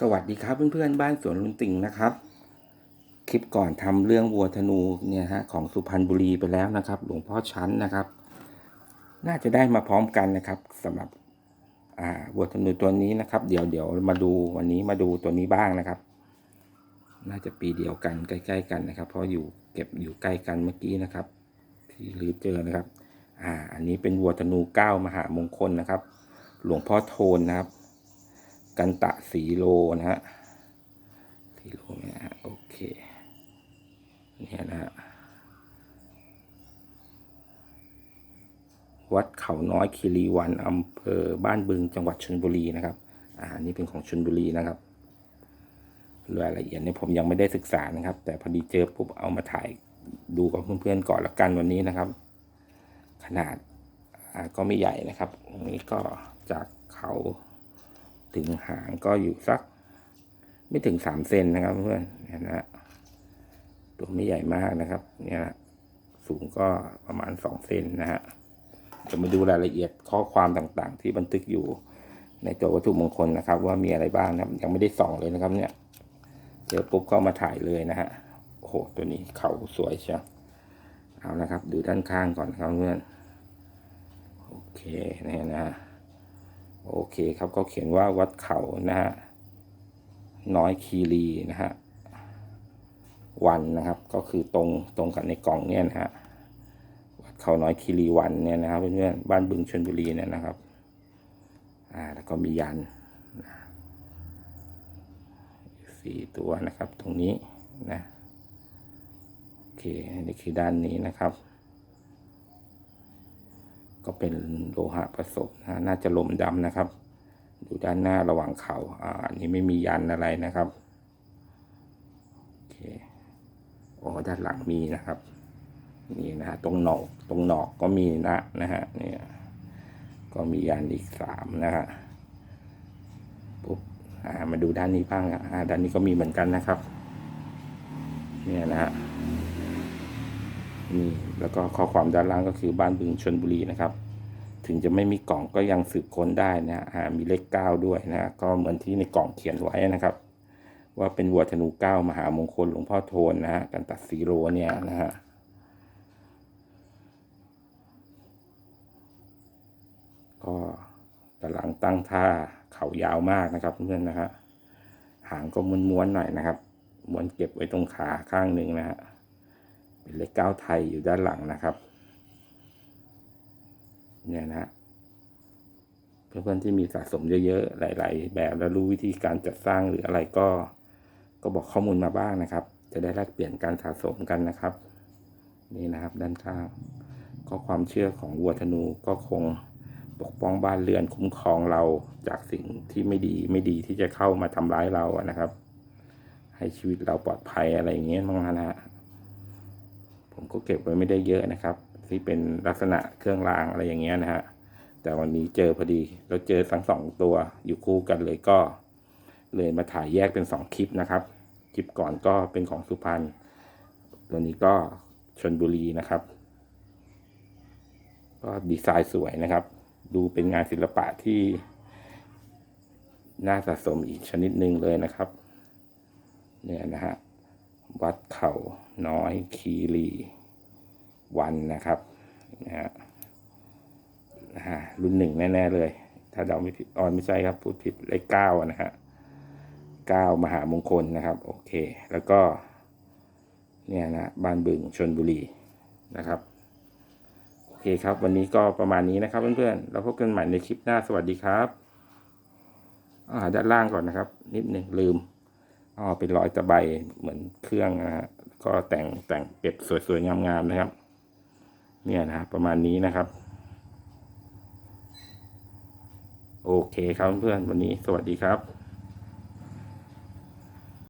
สวัสดีครับเพื่อนๆบ้านสวนลุนติ่งนะครับ คลิปก่อนทำเรื่องวัวธนูเนี่ยฮะของสุพรรณบุรีไปแล้วนะครับ หลวงพ่อชั้นนะครับ น่าจะได้มาพร้อมกันนะครับสำหรับอ่าวัวธนูตัวนี้นะครับ เดี๋ยวเดี๋ยวมาดูวันนี้มาดูตัวนี้บ้างนะครับ น่าจะปีเดียวกันใกล้ ๆ กันนะครับ เพราะอยู่เก็บอยู่ใกล้กันเมื่อกี้นะครับ ที่ลือเจอนะครับ อ่า อันนี้เป็นวัวธนูเก้ามหามงคลนะครับ หลวงพ่อโทนนะครับ กันตะสีโลนะฮะสีโลเนี่ยฮะโอเคเนี่ยนะฮะวัดเขาน้อยคีรีวันอำเภอบ้านบึงจังหวัดชลบุรีนะครับอ่านี่เป็นของชลบุรีนะครับรายละเอียดเนี่ยผมยังไม่ได้ศึกษานะครับ แต่พอดีเจอปุ๊บเอามาถ่ายดูกับเพื่อนๆก่อนละกันวันนี้นะครับ ขนาดก็ไม่ใหญ่นะครับตรงนี้ก็จากเขา ถึงหางก็อยู่สัก ไม่ถึงสามเซนนะครับ เพื่อนเนี่ยนะฮะตัวไม่ใหญ่มากนะครับ เนี่ยนะสูงก็ประมาณสองเซนนะฮะจะมาดูรายละเอียดข้อความต่างๆ ที่บันทึกอยู่ในตัววัตถุมงคลนะครับ ว่ามีอะไรบ้างนะครับ ยังไม่ได้ส่องเลยนะครับ เนี่ยเจอปุ๊บก็มาถ่ายเลยนะฮะโอ้โหตัวนี้เขาสวยเชียวเอานะครับ ดูด้านข้างก่อนครับเพื่อนโอเคเนี่ยนะฮะ โอเคครับก็เขียนว่าวัดเขานะฮะน้อยคีรีนะฮะวันนะครับก็คือตรงตรงกับในกล่องเนี่ยนะฮะวัดเขาน้อยคีรีวันเนี่ยนะครับเพื่อนๆบ้านบึงชนบุรีเนี่ยนะครับอ่าแล้วก็มียันสี่ตัวนะครับตรงนี้นะโอเคนี่คือด้านนี้นะครับ ก็เป็นโลหะผสมนะน่าจะลมดำนะครับอยู่ด้านหน้าระหว่างเขาอ่าอันนี้ไม่มียันอะไรนะครับโอเคอ๋อด้านหลังมีนะครับ นี่นะฮะตรงหนอกตรงหนอกก็มีนะนะฮะเนี่ยก็มียันอีกสามนะฮะปุ๊บอ่ามาดูด้านนี้บ้างอะอ่าด้านนี้ก็มีเหมือนกันนะครับ เนี่ยนะฮะ นี่แล้วก็ข้อความด้านล่างก็คือบ้านบึงชนบุรีนะครับ ถึงจะไม่มีกล่องก็ยังสืบค้นได้นะอ่ามีเลขเก้าด้วยนะก็เหมือนที่ในกล่องเขียนไว้นะครับ ว่าเป็นวัวธนูเก้ามหามงคลหลวงพ่อโทนนะฮะกันตัดสีโรเนี่ยนะฮะก็ตะหลังตั้งท่าเขายาวมากนะครับเพื่อนนะฮะหางก็ม้วนๆหน่อยนะครับม้วนเก็บไว้ตรงขาข้างหนึ่งนะฮะ เลขเก้าไทยอยู่ด้านหลังนะครับเนี่ยนะเพื่อนๆที่มีสะสมเยอะๆ หลาย ๆ แบบแล้วรู้วิธีการจัดสร้างหรืออะไรก็ ก็บอกข้อมูลมาบ้างนะครับ จะได้แลกเปลี่ยนการสะสมกันนะครับ นี่นะครับด้านข้างก็ความเชื่อของวัวธนูก็คงปกป้องบ้านเรือนคุ้มครองเราจากสิ่งที่ไม่ดีไม่ดีที่จะเข้ามาทำร้ายเราอะนะครับ ให้ชีวิตเราปลอดภัยอะไรอย่างเงี้ยบ้างนะฮะ ผมก็เก็บไว้ไม่ได้เยอะนะครับ ที่เป็นลักษณะเครื่องรางอะไรอย่างเงี้ยนะฮะแต่วันนี้เจอพอดีเราเจอทั้งสองตัวอยู่คู่กันเลยก็ เลยมาถ่ายแยกเป็นสองคลิปนะครับ คลิปก่อนก็เป็นของสุพรรณตัวนี้ก็ชนบุรีนะครับ ก็ดีไซน์สวยนะครับ ดูเป็นงานศิลปะที่น่าสะสมอีกชนิดหนึ่งเลยนะครับ เนี่ยนะฮะ วัดเขาน้อยคีรีวันนะครับนะฮะรุ่นหนึ่งแน่ ๆ เลย ถ้าเดาไม่ผิดออนไม่ใช่ครับ พูดผิดเลขเก้านะฮะเก้ามหามงคลนะครับ โอเค แล้วก็ เนี่ยนะบ้านบึงชนบุรีนะครับ โอเคครับ วันนี้ก็ประมาณนี้นะครับเพื่อนๆแล้วพบกันใหม่ในคลิปหน้าสวัสดีครับอ่าด้านล่างก่อนนะครับ นิดหนึ่งลืม อ๋อเป็นรอยตะไบเหมือนเครื่องนะฮะก็แต่งแต่งเป็ดสวยๆงามๆนะครับ เนี่ยนะประมาณนี้นะครับ โอเคครับเพื่อนวันนี้สวัสดีครับ